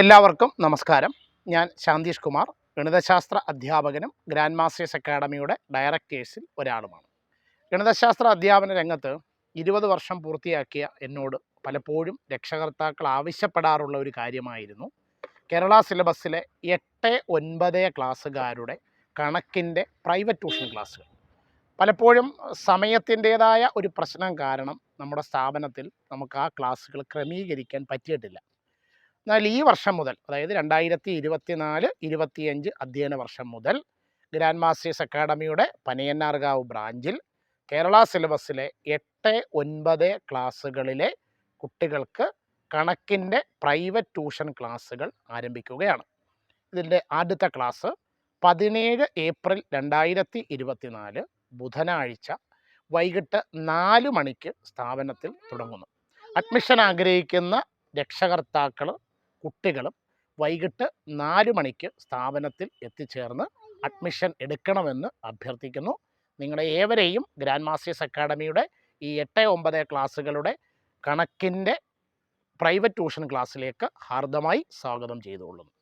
എല്ലാവർക്കും നമസ്കാരം. ഞാൻ ശാന്തീഷ് കുമാർ ഗണിതശാസ്ത്ര അധ്യാപകനും ഗ്രാൻഡ് മാസ്റ്റേഴ്സ് അക്കാഡമിയുടെ ഡയറക്ടേഴ്സിൽ ഒരാളുമാണ്. ഗണിതശാസ്ത്ര അധ്യാപന രംഗത്ത് ഇരുപത് വർഷം പൂർത്തിയാക്കിയ എന്നോട് പലപ്പോഴും രക്ഷകർത്താക്കൾ ആവശ്യപ്പെടാറുള്ള ഒരു കാര്യമായിരുന്നു. കേരള സിലബസിലെ എട്ട് ഒൻപത് ക്ലാസ്സുകാരുടെ കണക്കിന്റെ പ്രൈവറ്റ് ട്യൂഷൻ ക്ലാസ്സുകൾ. പലപ്പോഴും സമയത്തിന്റേതായ ഒരു പ്രശ്നം കാരണം നമ്മുടെ സ്ഥാപനത്തിൽ നമുക്ക് ആ ക്ലാസ്സുകൾ ക്രമീകരിക്കാൻ പറ്റിയിട്ടില്ല. എന്നാൽ ഈ വർഷം മുതൽ അതായത് രണ്ടായിരത്തി ഇരുപത്തിനാല് ഇരുപത്തിയഞ്ച് അധ്യയന വർഷം മുതൽ ഗ്രാൻഡ് മാസ്റ്റേഴ്സ് അക്കാഡമിയുടെ പനയന്നാർകാവ് ബ്രാഞ്ചിൽ കേരള സിലബസിലെ എട്ട് ഒൻപത് ക്ലാസ്സുകളിലെ കുട്ടികൾക്ക് കണക്കിന്റെ പ്രൈവറ്റ് ട്യൂഷൻ ക്ലാസ്സുകൾ ആരംഭിക്കുകയാണ്. ഇതിന്റെ ആദ്യത്തെ ക്ലാസ് പതിനേഴ് ഏപ്രിൽ രണ്ടായിരത്തി ഇരുപത്തിനാല് ബുധനാഴ്ച വൈകിട്ട് നാല് മണിക്ക് സ്ഥാപനത്തിൽ തുടങ്ങുന്നു. അഡ്മിഷൻ ആഗ്രഹിക്കുന്ന രക്ഷകർത്താക്കൾ കുട്ടികളും വൈകിട്ട് നാല് മണിക്ക് സ്ഥാപനത്തിൽ എത്തിച്ചേർന്ന് അഡ്മിഷൻ എടുക്കണമെന്ന് അഭ്യർത്ഥിക്കുന്നു. നിങ്ങളെ ഏവരെയും ഗ്രാൻഡ് മാസ്റ്റേഴ്സ് അക്കാഡമിയുടെ ഈ എട്ട് ഒമ്പത് ക്ലാസ്സുകളുടെ കണക്കിന്റെ പ്രൈവറ്റ് ട്യൂഷൻ ക്ലാസ്സിലേക്ക് ഹാർദമായി സ്വാഗതം ചെയ്തുകൊള്ളുന്നു.